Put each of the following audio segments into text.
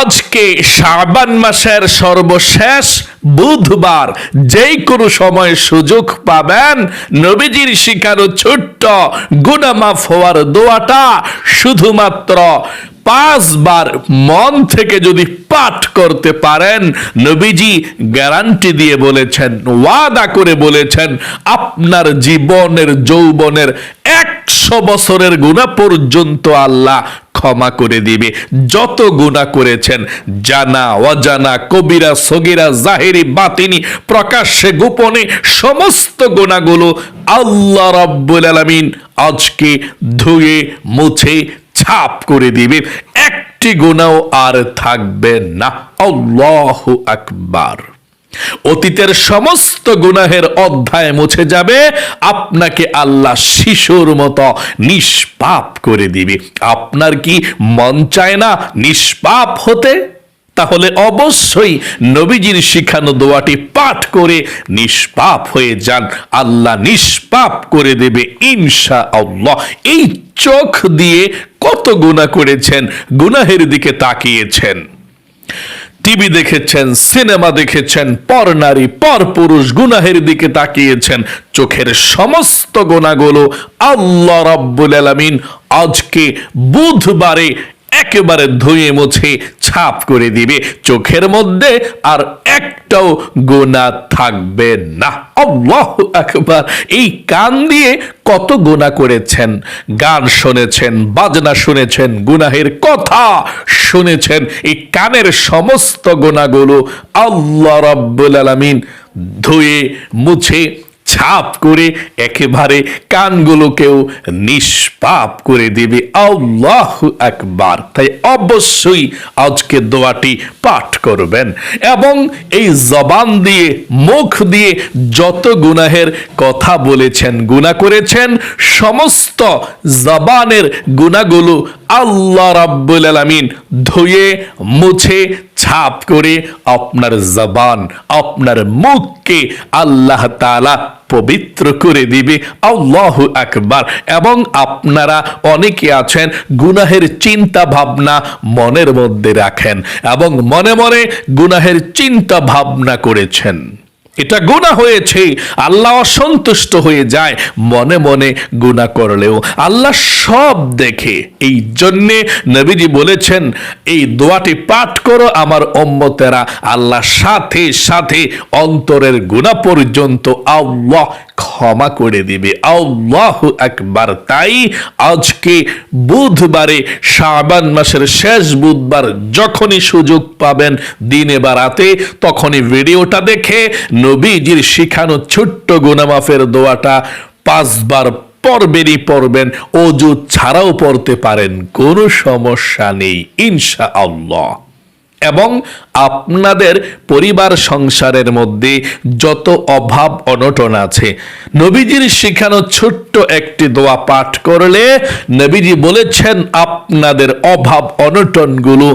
আজকে শাবান মাসের সর্বশেষ বুধবার যেই কোনো সময় সুযোগ পাবেন, নবীজির শিখানো ছোট্ট গুনামাফ হওয়ার দোয়াটা শুধুমাত্র পাঁচবার মন থেকে যদি পাঠ করতে পারেন, নবীজি গ্যারান্টি দিয়ে বলেছেন, ওয়াদা করে বলেছেন, আপনার জীবনের, যৌবনের একশো বছরের গুণা পর্যন্ত আল্লাহ ক্ষমা করে দিবে। যত গুণা করেছেন, জানা, অজানা, কবিরা, সগিরা, জাহেরি, বাতিনি, প্রকাশ্যে, গোপনে, সমস্ত গুণাগুলো আল্লাহ রাব্বুল আলামিন আজকে ধুয়ে, মুছে, ছাপ করে দিবে। একটি গুণাও আর থাকবে না। আল্লাহু আকবার। অতীতের সমস্ত গুনাহের অধ্যায় মুছে যাবে, আপনাকে আল্লাহ শিশুর মতো নিষ্পাপ করে দিবে। আপনার কি মন চায় না নিষ্পাপ হতে? তাহলে অবশ্যই নবীজির শিখানো দোয়াটি পাঠ করে নিষ্পাপ হয়ে যান। আল্লাহ নিষ্পাপ করে দেবে ইনশা আল্লাহ এই চোখ দিয়ে কত গুণা করেছেন, গুনাহের দিকে তাকিয়েছেন। টিভি দেখেছেন, সিনেমা দেখেছেন পর নারী পর পুরুষ গুনাহের দিকে তাকিয়েছেন। চোখের সমস্ত গোনাগুলো আল্লাহ রাব্বুল আলামিন আজকে বুধবারে একেবারে ধুয়ে মুছে ছাপ করে দিবে। চোখের মধ্যে আর একটাও গোনা থাকবে না। আল্লাহ আকবার। এই কান দিয়ে কত গোনা করেছেন। গান শুনেছেন, বাজনা শুনেছেন, গুনাহের কথা শুনেছেন। এই কানের সমস্ত গোনাগুলো আল্লাহ রাব্বুল আলামিন ধুয়ে মুছে ছাপ করে একেবারে কানগুলোকেও নিষ্পাপ করে দিবে। আল্লাহ একবার তাই অবশ্যই আজকে দোয়াটি পাঠ করবেন এবং এই জবান দিয়ে, মুখ দিয়ে যত গুনাহের কথা বলেছেন, গুনাহ করেছেন, সমস্ত জবানের গুনাহগুলো আল্লাহ রাব্বুল আলামিন ধুয়ে, মুছে ছাপ করে আপনার জবান, আপনার মুখকে আল্লাহ তাআলা পবিত্র করে দিবে। আল্লাহ আকবার। এবং আপনারা অনেকে আছেন গুনাহের চিন্তা ভাবনা মনের মধ্যে রাখেন এবং মনে মনে গুনাহের চিন্তা ভাবনা করেছেন। এটা গুণা হয়েছে। আল্লাহ অসন্তুষ্ট হয়ে যায়, মনে মনে গুণা করলেও। আল্লাহ সব দেখে। এই জন্যে নবীজি বলেছেন, এই দোয়াটি পাঠ করো আমার অম্মতেরা আল্লাহ সাথে সাথে অন্তরের গুণা পর্যন্ত আল্লাহ ক্ষমা করে দিবে। আল্লাহ একবার তাই আজকে বুধবারে শাবান মাসের শেষ বুধবার যখনই সুযোগ পাবেন দিনে বা রাতে, তখনই ভিডিওটা দেখে নবীজির শিখানো ছোট্ট গুনামাফের দোয়াটা পাঁচবার পড়বেনই পড়বেন। অজু ছাড়াও পড়তে পারেন, কোনো সমস্যা নেই ইনশা আল্লাহ এবং আপনাদের পরিবার সংসারের মধ্যে যত অভাব অনটন আছে, নবীজির শিখানো ছোট্ট একটি দোয়া পাঠ করলে নবীজি বলেছেন, আপনাদের অভাব অনটনগুলো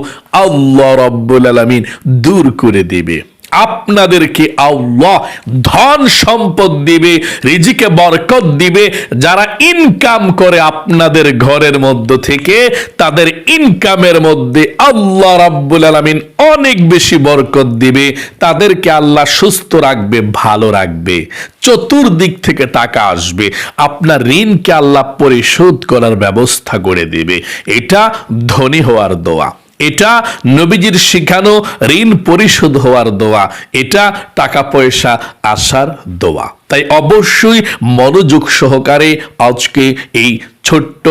আল্লাহ রব্বুল আলমিন দূর করে দিবে। আপনাদেরকে আল্লাহ ধন সম্পদ দিবে, রিজিকে বরকত দিবে, যারা ইনকাম করে আপনাদের ঘরের মধ্য থেকে, তাদের ইনকামের মধ্যে আল্লাহ রাব্বুল আলামিন অনেক বেশি বরকত দিবে, তাদেরকে আল্লাহ সুস্থ রাখবে, ভালো রাখবে, চতুর্দিক থেকে টাকা আসবে, আপনার ঋণকে আল্লাহ পরিশোধ করার ব্যবস্থা করে দিবে। এটা ধনী হওয়ার দোয়া। এটা নবীজির শিখানো ঋণ পরিশোধ হওয়ার দোয়া, এটা টাকা পয়সা আসার দোয়া। তাই অবশ্যই মনোযোগ সহকারে আজকে এই ছোট্ট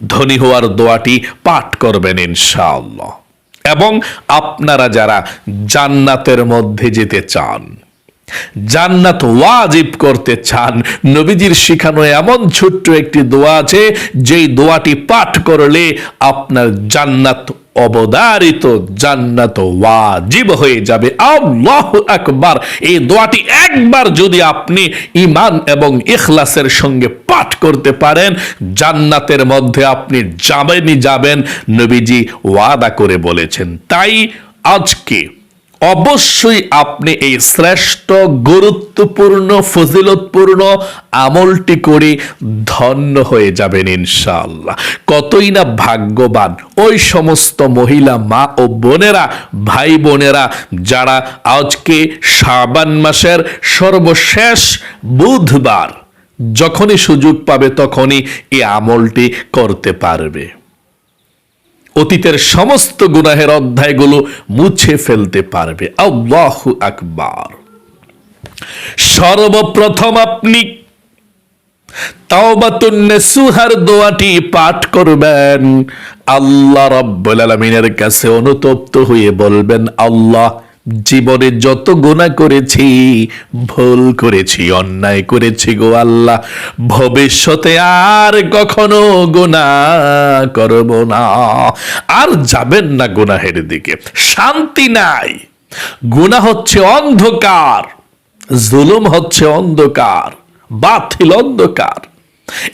ধনী হওয়ার দোয়াটি পাঠ করবেন ইনশাআল্লাহ। এবং আপনারা যারা জান্নাতের মধ্যে যেতে চান, জান্নাত ওয়াজিব করতে চান, নবীজির শিখানো এমন ছোট্ট একটি দোয়া আছে, যেই দোয়াটি পাঠ করলে আপনার জান্নাত অবদারিত জান্নাত ওয়াজিব হয়ে যাবে। আল্লাহ আকবার। এই দোয়াটি একবার যদি আপনি ইমান এবং ইখলাসের সঙ্গে পাঠ করতে পারেন, জান্নাতের মধ্যে আপনি যাবেনই যাবেন, নবীজি ওয়াদা করে বলেছেন। তাই আজকে অবশ্যই আপনি এই শ্রেষ্ঠ, গুরুত্বপূর্ণ, ফজিলতপূর্ণ আমলটি করে ধন্য হয়ে যাবেন ইনশাআল্লাহ। কতই না ভাগ্যবান ওই সমস্ত মহিলা, মা ও বোনেরা, ভাই বোনেরা, যারা আজকে শাবান মাসের সর্বশেষ বুধবার যখনই সুযোগ পাবে তখনই এই আমলটি করতে পারবে। অতীতের সমস্ত গুনাহের অধ্যায়গুলো মুছে ফেলতে পারবে। আল্লাহু আকবার। সর্বপ্রথম আপনি সুহার দোয়াটি পাঠ করবেন। আল্লাহ রব্বুল আলমিনের কাছে অনুতপ্ত হয়ে বলবেন, আল্লাহ জীবনে যত গুনাহ করেছি, ভুল করেছি, অন্যায় করেছি গো আল্লাহ। ভবিষ্যতে আর কখনো গুনাহ করব না। আর যাবেন না গুনাহের দিকে। শান্তি নাই। গুনাহ হচ্ছে অন্ধকার। জুলুম হচ্ছে অন্ধকার। বাতিল অন্ধকার।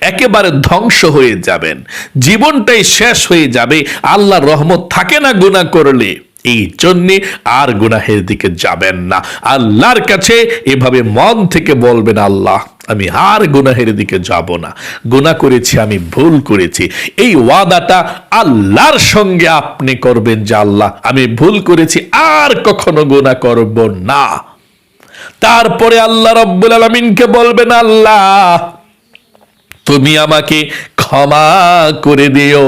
একেবারে ধ্বংস হয়ে যাবেন। জীবনটাই শেষ হয়ে যাবে। আল্লাহর রহমত থাকে না গুনাহ করলে। এই জন্যে আর গুনাহের দিকে যাবেন না। আল্লাহর কাছে এভাবে মন থেকে বলবেন, আল্লাহ, আমি আর গুনাহের দিকে যাব না। গুনাহ করেছি, আমি ভুল করেছি। এই ওয়াদাটা আল্লাহর সঙ্গে আপনি করবেন যে, আল্লাহ, আমি ভুল করেছি, আর কখনো গুনাহ করব না। তারপরে আল্লাহ রব্বুল আলমিনকে বলবেন, আল্লাহ, তুমি আমাকে ক্ষমা করে দিও।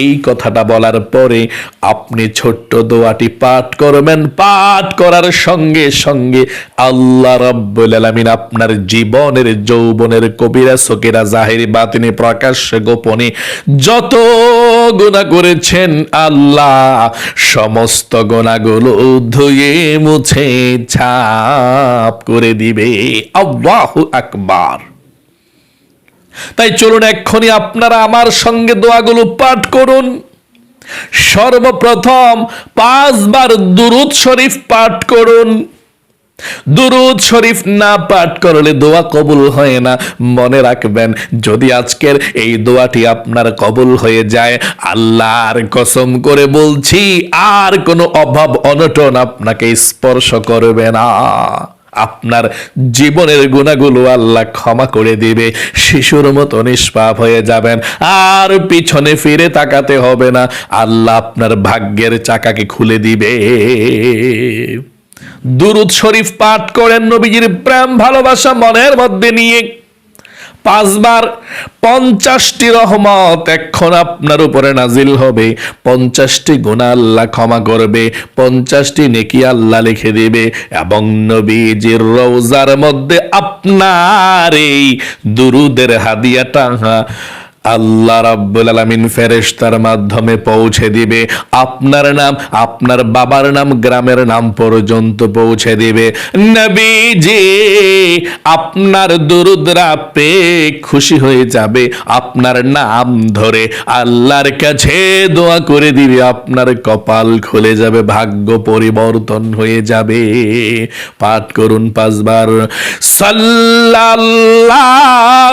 এই কথাটা বলার পরে আপনি ছোট্ট দোয়াটি পাঠ করবেন। পাঠ করার সঙ্গে সঙ্গে আল্লাহ রব্বুল আলামিন আপনার জীবনের, যৌবনের, কবিরা, সকিরা, জাহেরি, বাতিনি প্রকাশ্যে গোপনে যত গুণা করেছেন আল্লাহ সমস্ত গোনাগুলো ধুয়ে, মুছে, ছাপ করে দিবে। আল্লাহু আকবার। তাই চলুন এক্ষুনি আপনারা আমার সঙ্গে দোয়াগুলো পাঠ করুন। সর্বপ্রথম পাঁচবার দুরুদ শরীফ পাঠ করুন। দুরুদ শরীফ না পাঠ করলে দোয়া কবুল হয় না। মনে রাখবেন, যদি আজকের এই দোয়াটি আপনার কবুল হয়ে যায়, আল্লাহর কসম করে বলছি, আর কোনো অভাব অনটন আপনাকে স্পর্শ করবে না। আপনার জীবনের গুণাগুলো আল্লাহ ক্ষমা করে দিবে। শিশুর মতো নিষ্পাপ হয়ে যাবেন। আর পিছনে ফিরে তাকাতে হবে না। আল্লাহ আপনার ভাগ্যের চাকাকে খুলে দিবে। দুরুদ শরীফ পাঠ করেন নবীজির প্রেম, ভালোবাসা মনের মধ্যে নিয়ে। পাঁচবার পঞ্চাশটি রহমত এখন আপনার উপরে নাজিল হবে। পঞ্চাশটি গুণা আল্লাহ ক্ষমা করবে, পঞ্চাশটি নেকি আল্লাহ লিখে দিবে। এবং নবীজির রৌজার মধ্যে আপনার এই দুরুদের হাদিয়াটা আল্লাহ রাব্বুল আলামিন ফেরেশতার মাধ্যমে পৌঁছে দিবে। আপনার নাম, আপনার বাবার নাম, গ্রামের নাম পর্যন্ত পৌঁছে দিবে। নবীজি, আপনার দুরুদরা পেয়ে খুশি হয়ে যাবে। আপনার নাম ধরে আল্লাহর কাছে দোয়া করে দিবে। আপনার কপাল খুলে যাবে, ভাগ্য পরিবর্তন হয়ে যাবে। পাঠ করুন পাঁচবার। সাল্লাল্লাহু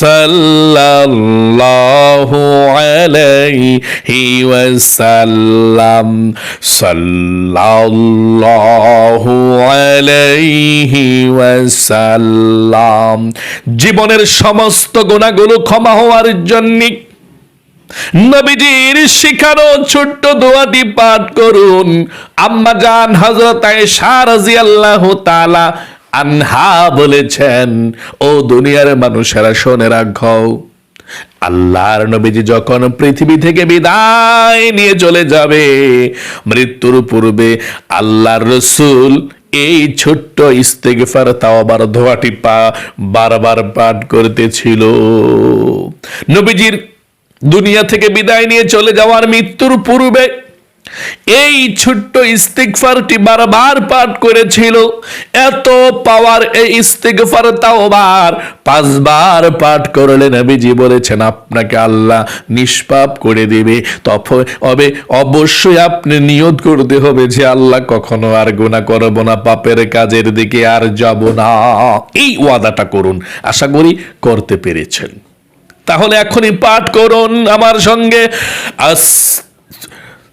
সাল্লাল্লাহু আলাইহি ওয়াসাল্লাম। সাল্লাল্লাহু আলাইহি ওয়াসাল্লাম। জীবনের সমস্ত গুণাগুলো ক্ষমা হওয়ার জন্য নবীজির শিখানো ছোট্ট দোয়াটি পাঠ করুন। আম্মা জান হযরত আয়েশা রাদিয়াল্লাহু তাআলা আনহা বলেছেন, ও দুনিয়ার মানুষেরা, শোনে রাখো, আল্লাহর নবীজি যখন পৃথিবী থেকে বিদায় নিয়ে চলে যাবে, মৃত্যুর পূর্বে আল্লাহর রসুল এই ছোট্ট ইস্তেগফার তাও আবার ধোয়াটি পা বারবার পাঠ করতেছিল। নবীজির দুনিয়া থেকে বিদায় নিয়ে চলে যাওয়ার মৃত্যুর পূর্বে এই ছোট্ট ইস্তিগফারটি বারবার পাঠ করেছিল। এত পাওয়ার এই ইস্তিগফার তাওবার পাঁচবার পাঠ করলে নবীজি বলেছেন, আপনাকে আল্লাহ নিষ্পাপ করে দিবে। তবে অবশ্যই আপনি নিয়ত করতে হবে যে আল্লাহ কখনো আর গুনাহ করব না, পাপের কাজের দিকে আর যাব না। এই ওয়াদাটা করুন, আশা করি করতে পেরেছেন। তাহলে এখনই পাঠ করুন আমার সঙ্গে। আস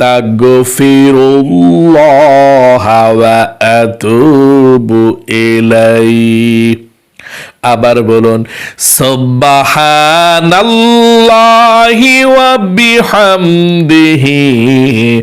আস্তাগফিরুল্লাহ الله وأتوب إليه. আবার বলুন সুবহানাল্লাহি ওয়া বিহামদিহি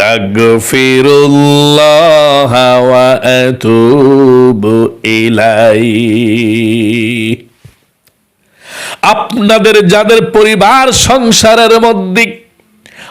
আস্তাগফিরুল্লাহ الله وأتوب إليه। আপনাদের যাদের পরিবার সংসারের মধ্যে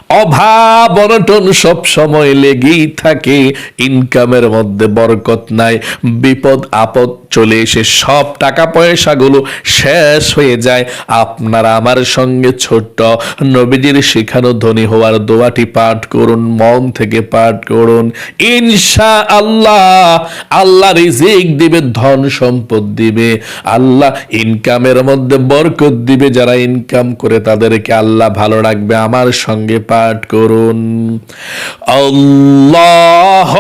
অভাব অনটন সব সময় লেগেই থাকে। ইনকামের মধ্যে বরকত নাই। বিপদ আপদ চলে এসে সব টাকা পয়সাগুলো শেষ হয়ে যায়। আপনারা আমার সঙ্গে ছোট্ট নবীজির শেখানো ধনী হওয়ার দোয়াটি পাঠ করুন, মন থেকে পাঠ করুন। ইনশা আল্লাহ আল্লাহ রিজিক দিবে, ধন সম্পদ দিবে। আল্লাহ ইনকামের মধ্যে বরকত দিবে। যারা ইনকাম করে তাদেরকে আল্লাহ ভালো রাখবে। আমার সঙ্গে পাঠ করুন আল্লাহ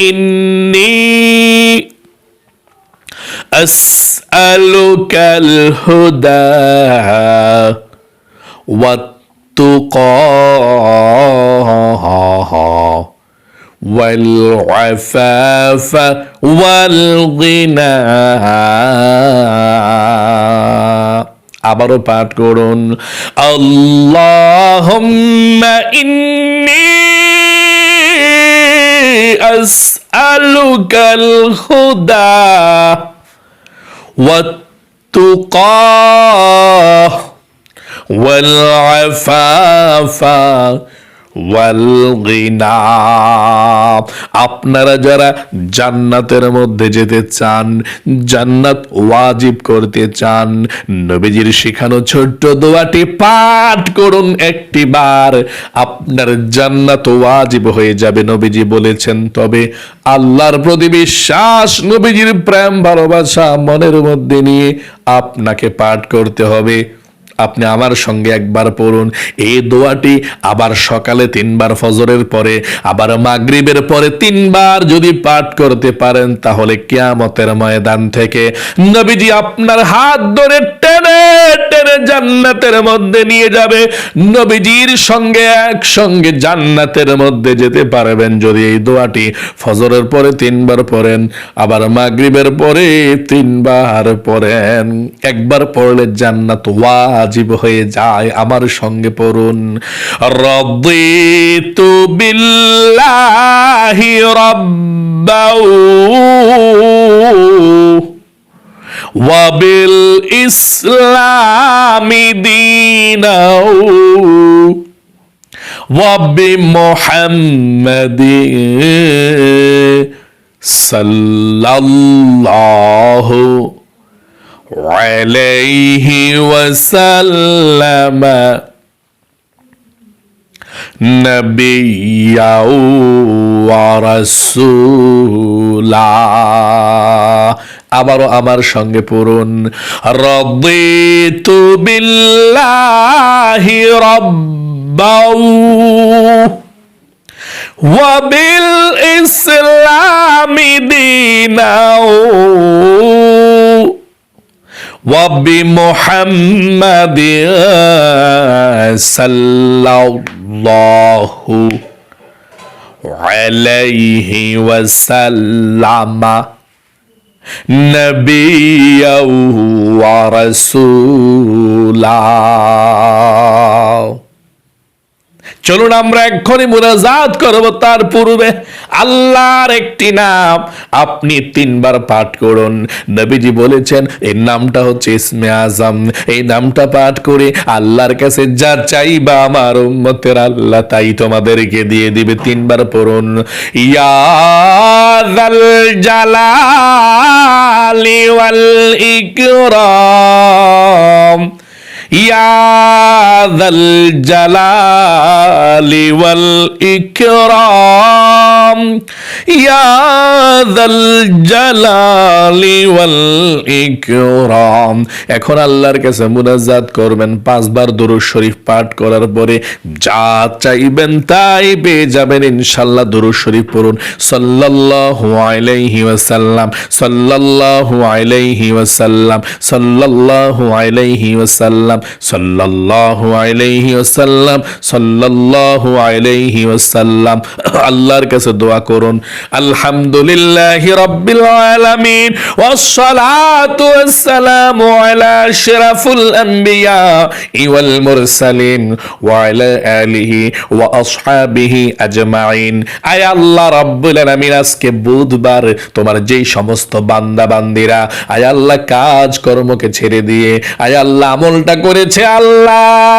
إني أسألك الهدى والتقى والعفاف والغنى আবারও পাঠ করুন আল্লাহুম্মা ইন্নী আসআলুকাল হুদা والتقى والعفاف আপনারা যারা জান্নাতের মধ্যে যেতে চান, জান্নাত ওয়াজিব করতে চান, নবীজির শেখানো ছোট্ট দোয়াটি পাঠ করুন একটি বার। আপনার জান্নাত ওয়াজিব হয়ে যাবে, নবীজি বলেছেন। তবে আল্লাহর প্রতি বিশ্বাস, নবীজির প্রেম, ভালোবাসা, মনের মধ্যে নিয়ে আপনাকে পাঠ করতে হবে। আপনি আমার সঙ্গে একবার পড়ুন। এই দোয়াটি আবার সকালে তিনবার ফজরের পরে, আবার মাগরিবের পরে তিনবার যদি পাঠ করতে পারেন, তাহলে কিয়ামতের ময়দান থেকে নবীজি আপনার হাত ধরে টেনে টেনে জান্নাতের মধ্যে নিয়ে যাবে। নবীজির সঙ্গে, একসঙ্গে জান্নাতের মধ্যে যেতে পারবেন যদি এই দোয়াটি ফজরের পরে তিনবার পড়েন, আবার মাগরিবের পরে তিনবার পড়েন। একবার পড়লে জান্নাত ওয়াজিব হয়ে যায় আমার সঙ্গে পড়ুন রদিতু বিল্লাহি রব্বাউ وبالإسلام دينا وبمحمد صلى الله عليه وسلم نبيا ورسولا আবারও আমার সঙ্গে পড়ুন রদিতু বিল্লাহি রব্বাউ وبالإسلام دينا وبمحمد صلى الله عليه وسلم نبيا ورسولا চলুন আমরা এক্ষুনি মুনাজাত করব, তার পূর্বে আল্লাহর একটি নাম। আপনি তিনবার পাঠ করুন। নবীজি বলেছেন এই নামটা হচ্ছে ইসমে আজম। এই নামটা পাঠ করে আল্লাহর কাছে যা চাইবা আমার উম্মতের আল্লাহ তাই তোমাদেরকে দিয়ে দিবে। তিনবার পড়ুন। ইয়াদাল জালালি ওয়াল ইকরাম। যাল জালালি ওয়াল ইকরাম ইয়া যাল জালালি ওয়াল ইকরাম। এখন আল্লাহর কাছে মুনাজাত করবেন, পাঁচবার দরুদ শরীফ পাঠ করার পরে যা চাইবেন তাই পেয়ে যাবেন, ইনশাআল্লাহ দরুদ শরীফ পড়ুন। সাল্লাল্লাহু আলাইহি ওয়াসাল্লাম, সাল্লাল্লাহু আলাইহি ওয়াসাল্লাম, সাল্লাল্লাহু আলাইহি ওয়াসাল্লাম, সাল্লাল্লাহু আলাইহি সাল্লাল্লাহু আলাইহি আল্লাহর কাছে দোয়া করুন। আলহামদুলিল্লাহি রাব্বিল আলামিন আয় আল্লাহ রাব্বুল আলামিন, আজকে বুধবার তোমার যেই সমস্ত বান্দা বান্দিরা আয় আল্লাহ কাজ কর্মকে ছেড়ে দিয়ে, আয় আল্লাহ আমলটা করেছে আল্লাহ।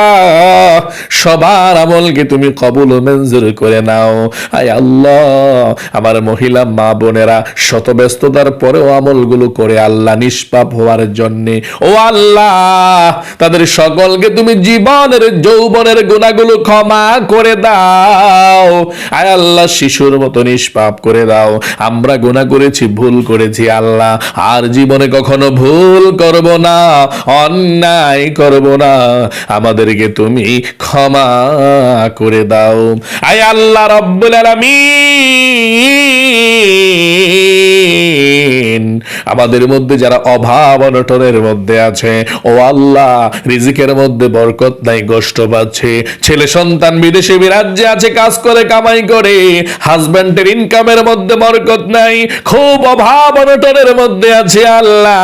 সবার আমলকে তুমি কবুল মঞ্জুর করে নাও। আয় আল্লাহ, আমার মহিলা, মা বোনেরা শত ব্যস্ততার পরেও আমলগুলো করে আল্লাহ নিষ্পাপ হওয়ার জন্য। ও আল্লাহ, তাদের সকলকে তুমি জীবনের, যৌবনের গুণাগুলো ক্ষমা করে দাও। আয় আল্লাহ, শিশুর মতো নিষ্পাপ করে দাও। আমরা গুণা করেছি, ভুল করেছি আল্লাহ। আর জীবনে কখনো ভুল করব না, অন্যায় করব না। আমাদেরকে তুমি ক্ষমা করে দাও। আয় আল্লাহ রব্বুল আলামিন। আমাদের মধ্যে যারা অভাব অনটনের মধ্যে আছে, ও আল্লাহ, রিজিকের মধ্যে বরকত নাই, কষ্ট পাচ্ছে। ছেলে সন্তান, বিদেশে বিরাজ্যে আছে, কাজ করে, কামাই করে হাজব্যান্ডের ইনকামের মধ্যে বরকত নাই, খুব অভাব অনটনের মধ্যে আছে আল্লাহ।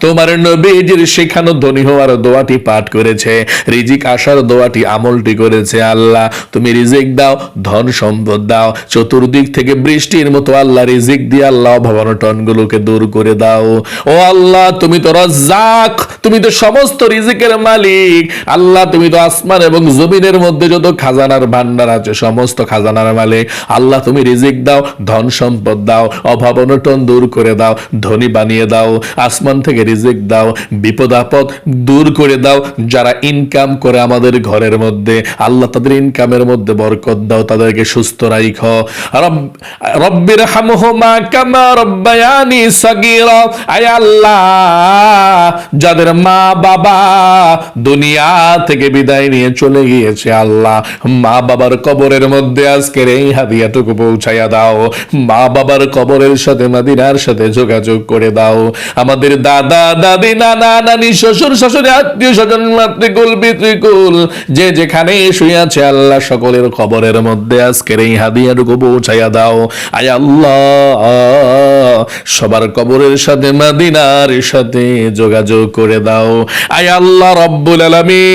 তোমার নবীজির শেখানো ধনী হওয়ার দোয়াটি পাঠ করেছে, রিজিক আসার দোয়াটি আমলটি করেছে আল্লাহ। তুমি রিজিক দাও, ধন সম্পদ দাও, চতুর্দিক থেকে বৃষ্টির মতো আল্লাহ রিজিক দিয়ে আল্লাহ অভাবনটন গুলোকে দূর করে দাও। ও আল্লাহ, তুমি তো রাজ্জাক, তুমি তো সমস্ত রিজিকের মালিক। আল্লাহ, তুমি তো আসমান এবং জমিনের মধ্যে যত খাজানার ভান্ডার আছে, সমস্ত খাজানার মালিক। আল্লাহ, তুমি রিজিক দাও, ধন সম্পদ দাও, অভাব অনটন দূর করে দাও, ধনী বানিয়ে দাও, আসমান থেকে রিজিক দাও, বিপদ আপদ দূর করে দাও, যারা ইনকাম করে আমাদের ঘরের মধ্যে। আল্লাহ, তাদের ইনকামের মধ্যে বরকত দাও, তাদেরকে সুস্থ রাইখ। রব- রব্বির হামহুমা কামা রব্বায়ানি সগীরা আয় আল্লাহ, যাদের মা বাবা দুনিয়া থেকে বিদায় নিয়ে চলে গিয়েছে, আল্লাহ মা বাবার কবরের মধ্যে আজকের এই হাদিয়াটুকু পৌঁছাইয়া দাও। মা বাবার কবরের সাথে, মাদিনার সাথে যোগাযোগ করে দাও। আমাদের দাদা, দাদি, নানা, নানি, শ্বশুর, শাশুড়ি, আত্মীয় স্বজন, মাতৃকুল, পিতৃকুল, যে যেখানে শুয়ে আছে, আল্লাহ, সকলের খবরের মধ্যে আজকের এই হাদিয়াটুকু পৌঁছাইয়া দাও। আয় আল্লাহ, সবার কবরের সাথে, মাদিনার সাথে যোগাযোগ করে দাও। আয় আল্লাহ রব্বুল আলামিন।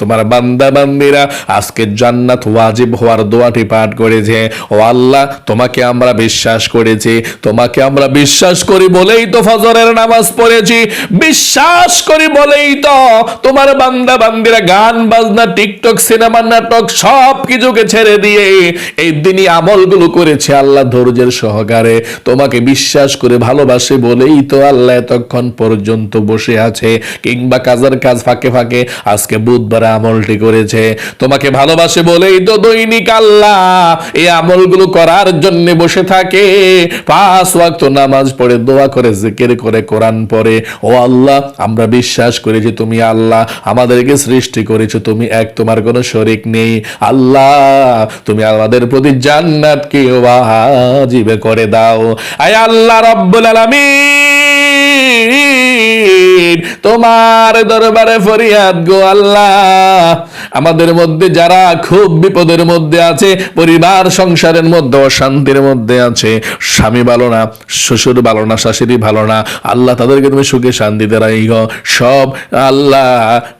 তোমার বান্দা বান্দিরা আজকে জান্নাত ওয়াজিব হওয়ার দোয়াটি পাঠ করেছে। ও আল্লাহ, তোমাকে আমরা বিশ্বাস করেছি, তোমাকে আমরা বিশ্বাস করি বলেই তো ফজরের নামাজ পড়েছি। বিশ্বাস করি বলেই তো তোমার বান্দা বান্দিরা গান, বাজনা, টিকটক, সিনেমা, নাটক সব কিছুকে ছেড়ে দিয়ে এই দিনই আমলগুলো করেছে আল্লাহ ধৈর্যের সহকারে। তোমাকে বিশ্বাস করে ভালোবাসে বলেই তো আল্লাহ এতক্ষণ পর্যন্ত বসে আছে। কিংবা কাজের কাজ ফাঁকে ফাঁকে আজকে বুধবার আমলটি করেছে। তোমাকে ভালোবাসে বলেই তো দৈনিক আল্লাহ এই আমলগুলো করার জন্য বসে থাকে। পাঁচ ওয়াক্ত নামাজ পড়ে, দোয়া করে, জিকির করে, কোরআন পড়ে। ও আল্লাহ, আমরা বিশ্বাস করি যে তুমি আল্লাহ, আমাদেরকে সৃষ্টি করেছ, তুমি এক, তোমার কোনো শরিক নেই। আল্লাহ, তুমি আমাদের প্রতি জান্নাতকে ওয়াজিবে করে দাও। আয় আল্লাহ রব্বুল আলামিন। তোমার দরবারে ফরিয়াদ গো আল্লাহ। আমাদের মধ্যে যারা খুব বিপদের মধ্যে আছে, পরিবার, সংসারের মধ্যে, অশান্তির মধ্যে আছে, স্বামী ভালো না, শ্বশুর ভালো না, শাশুড়ি ভালো না, আল্লাহ তাদেরকে তুমি সুখে শান্তিতে রাখো সব আল্লাহ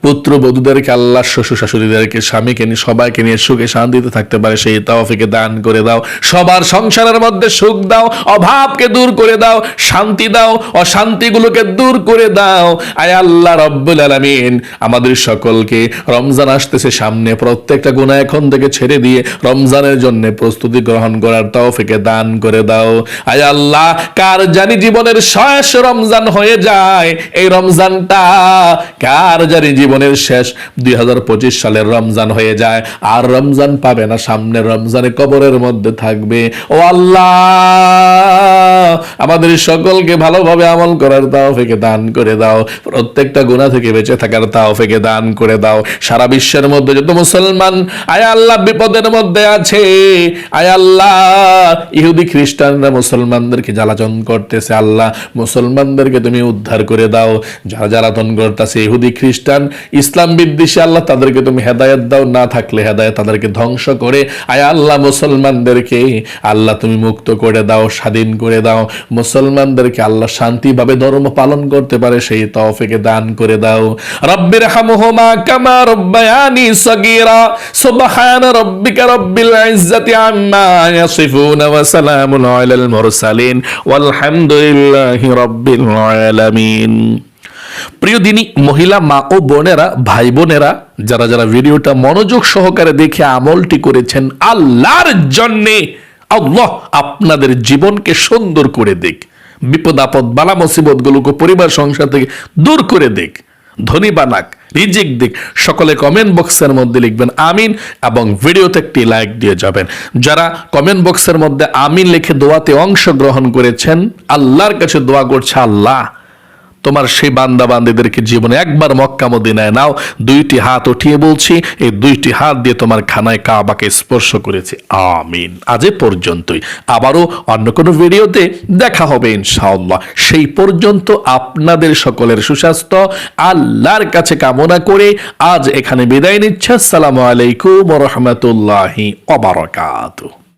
পুত্র বধূদেরকে আল্লাহ, শ্বশুর শাশুড়িদেরকে, স্বামীকে নিয়ে, সবাইকে নিয়ে সুখে শান্তিতে থাকতে পারে, সেই তাওফিকে দান করে দাও। সবার সংসারের মধ্যে সুখ দাও, অভাবকে দূর করে দাও, শান্তি দাও, অশান্তিগুলোকে দূর করে দাও। আয় আল্লাহ রব্বুল আলামিন। আমাদের সকলকে রমজান আসতেছে সামনে। প্রত্যেকটা গুনাহ এখন থেকে ছেড়ে দিয়ে রমজানের জন্য প্রস্তুতি গ্রহণ করার তৌফিকে দান করে দাও। আয় আল্লাহ, কার জানি জীবনের শেষ রমজান হয়ে যায়? এই রমজানটা কার জানি জীবনের শেষ? দুই হাজার পঁচিশ সালের রমজান হয়ে যায়। আর রমজান পাবে না সামনে রমজানে কবরের মধ্যে থাকবে। ও আল্লাহ, আমাদের সকলকে ভালোভাবে আমল করার তাও ফেকে দান করে দাও। প্রত্যেকটা গুণা থেকে বেঁচে থাকার তাও ফেকে দান করে দাও। সারা বিশ্বের মধ্যে যত মুসলমান, আয় আল্লাহ বিপদের মধ্যে আছে। আয় আল্লাহ, ইহুদি খ্রিস্টানরা মুসলমানদেরকে জ্বালাতন করতেছে। আল্লাহ, মুসলমানদেরকে তুমি উদ্ধার করে দাও। যারা জ্বালাতন করতেছে, ইহুদি খ্রিস্টান, ইসলাম বিদ্বেষী, আল্লাহ তাদেরকে তুমি হেদায়ত দাও। না থাকলে হেদায়ত তাদেরকে ধ্বংস করে। আয় আল্লাহ, মুসলমানদেরকে আল্লাহ তুমি মুক্ত করে দাও, স্বাধীন করে দাও। মুসলমানদেরকে আল্লাহ শান্তিভাবে ধর্ম পালন করতে পারে, সেই তৌফিকে দান করে দাও। রব্বির হামহুমা কামা রব্বায়ানি সগীরা। সুবহান রব্বিকা রব্বিল ইজ্জাতি আম্মা ইয়াসিফুন ওয়া সালামুন আলাল মুরসালিন। ওয়ালহামদুলিল্লাহি রব্বিল আলামিন। প্রিয় দিনী, মহিলা মা ও বোনেরা, ভাই বোনেরা, যারা যারা ভিডিওটা মনোযোগ সহকারে দেখে আমলটি করেছেন, আল্লাহর জন্যে আল্লাহ আপনাদের জীবনকে সুন্দর করে দিক। বিপদ আপদ বালা মুসিবত গুলোকে পরিবার, সংসার থেকে দূর করে দেখ ধনী বানাক, রিজিক দিক। সকলে কমেন্ট বক্সের মধ্যে লিখবেন আমিন এবং ভিডিওতে একটি লাইক দিয়ে যাবেন। যারা কমেন্ট বক্সের মধ্যে আমিন লিখে দোয়াতে অংশগ্রহণ করেছেন, আল্লাহর কাছে দোয়া করছে আল্লাহ। তোমার সেই বান্দা বান্দিদেরকে জীবনে একবার মক্কা মদিনায় নাও, দুইটি হাত উঠিয়ে বলছি, এই দুইটি হাত দিয়ে তোমার খানায় কাবাকে স্পর্শ করেছে। আমিন। আজ পর্যন্তই। আবারও অন্য কোনো ভিডিওতে দেখা হবে ইনশাআল্লাহ। সেই পর্যন্ত আপনাদের সকলের সুস্বাস্থ্য, আল্লাহর কাছে কামনা করে আজ এখানে বিদায় নিচ্ছে। আসসালামু আলাইকুম রহমতুল্লাহি অবরাকাতুহ